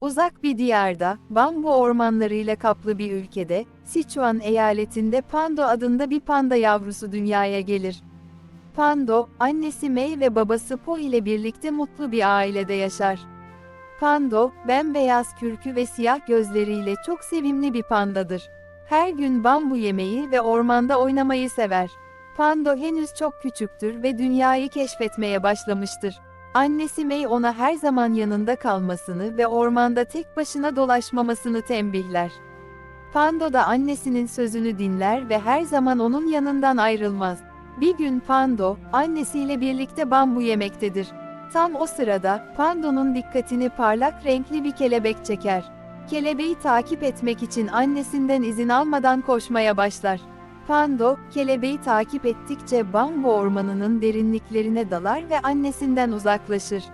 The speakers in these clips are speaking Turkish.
Uzak bir diyarda, bambu ormanlarıyla kaplı bir ülkede, Sichuan eyaletinde Pando adında bir panda yavrusu dünyaya gelir. Pando, annesi Mei ve babası Po ile birlikte mutlu bir ailede yaşar. Pando, bembeyaz kürkü ve siyah gözleriyle çok sevimli bir pandadır. Her gün bambu yemeyi ve ormanda oynamayı sever. Pando henüz çok küçüktür ve dünyayı keşfetmeye başlamıştır. Annesi Mei ona her zaman yanında kalmasını ve ormanda tek başına dolaşmamasını tembihler. Pando da annesinin sözünü dinler ve her zaman onun yanından ayrılmaz. Bir gün Pando, annesiyle birlikte bambu yemektedir. Tam o sırada, Pando'nun dikkatini parlak renkli bir kelebek çeker. Kelebeği takip etmek için annesinden izin almadan koşmaya başlar. Pando, kelebeği takip ettikçe bambu ormanının derinliklerine dalar ve annesinden uzaklaşır.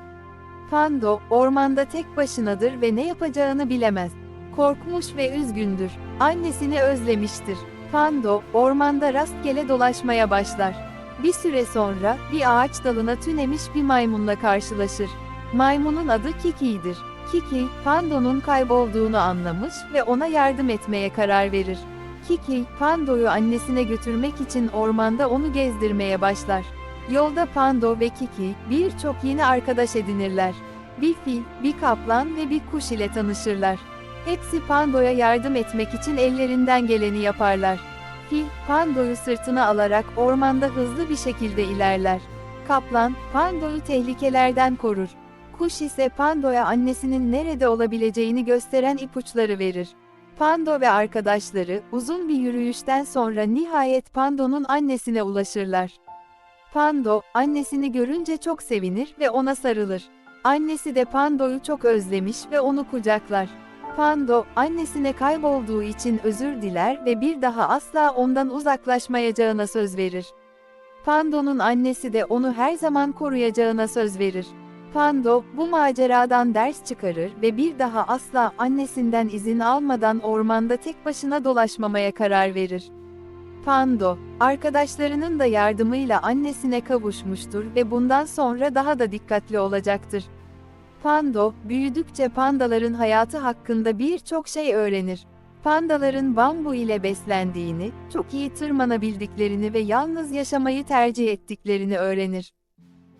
Pando, ormanda tek başınadır ve ne yapacağını bilemez. Korkmuş ve üzgündür. Annesini özlemiştir. Pando, ormanda rastgele dolaşmaya başlar. Bir süre sonra, bir ağaç dalına tünemiş bir maymunla karşılaşır. Maymunun adı Kiki'dir. Kiki, Pando'nun kaybolduğunu anlamış ve ona yardım etmeye karar verir. Kiki, Pando'yu annesine götürmek için ormanda onu gezdirmeye başlar. Yolda Pando ve Kiki, birçok yeni arkadaş edinirler. Bir fil, bir kaplan ve bir kuş ile tanışırlar. Hepsi Pando'ya yardım etmek için ellerinden geleni yaparlar. Fil, Pando'yu sırtına alarak ormanda hızlı bir şekilde ilerler. Kaplan, Pando'yu tehlikelerden korur. Kuş ise Pando'ya annesinin nerede olabileceğini gösteren ipuçları verir. Pando ve arkadaşları uzun bir yürüyüşten sonra nihayet Pando'nun annesine ulaşırlar. Pando, annesini görünce çok sevinir ve ona sarılır. Annesi de Pando'yu çok özlemiş ve onu kucaklar. Pando, annesine kaybolduğu için özür diler ve bir daha asla ondan uzaklaşmayacağına söz verir. Pando'nun annesi de onu her zaman koruyacağına söz verir. Pando, bu maceradan ders çıkarır ve bir daha asla annesinden izin almadan ormanda tek başına dolaşmamaya karar verir. Pando, arkadaşlarının da yardımıyla annesine kavuşmuştur ve bundan sonra daha da dikkatli olacaktır. Pando, büyüdükçe pandaların hayatı hakkında birçok şey öğrenir. Pandaların bambu ile beslendiğini, çok iyi tırmanabildiklerini ve yalnız yaşamayı tercih ettiklerini öğrenir.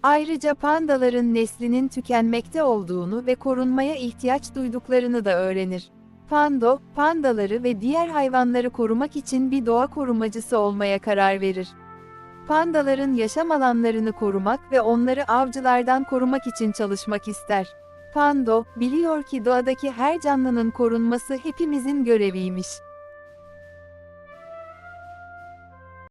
Ayrıca pandaların neslinin tükenmekte olduğunu ve korunmaya ihtiyaç duyduklarını da öğrenir. Pando, pandaları ve diğer hayvanları korumak için bir doğa korumacısı olmaya karar verir. Pandaların yaşam alanlarını korumak ve onları avcılardan korumak için çalışmak ister. Pando, biliyor ki doğadaki her canlının korunması hepimizin göreviymiş.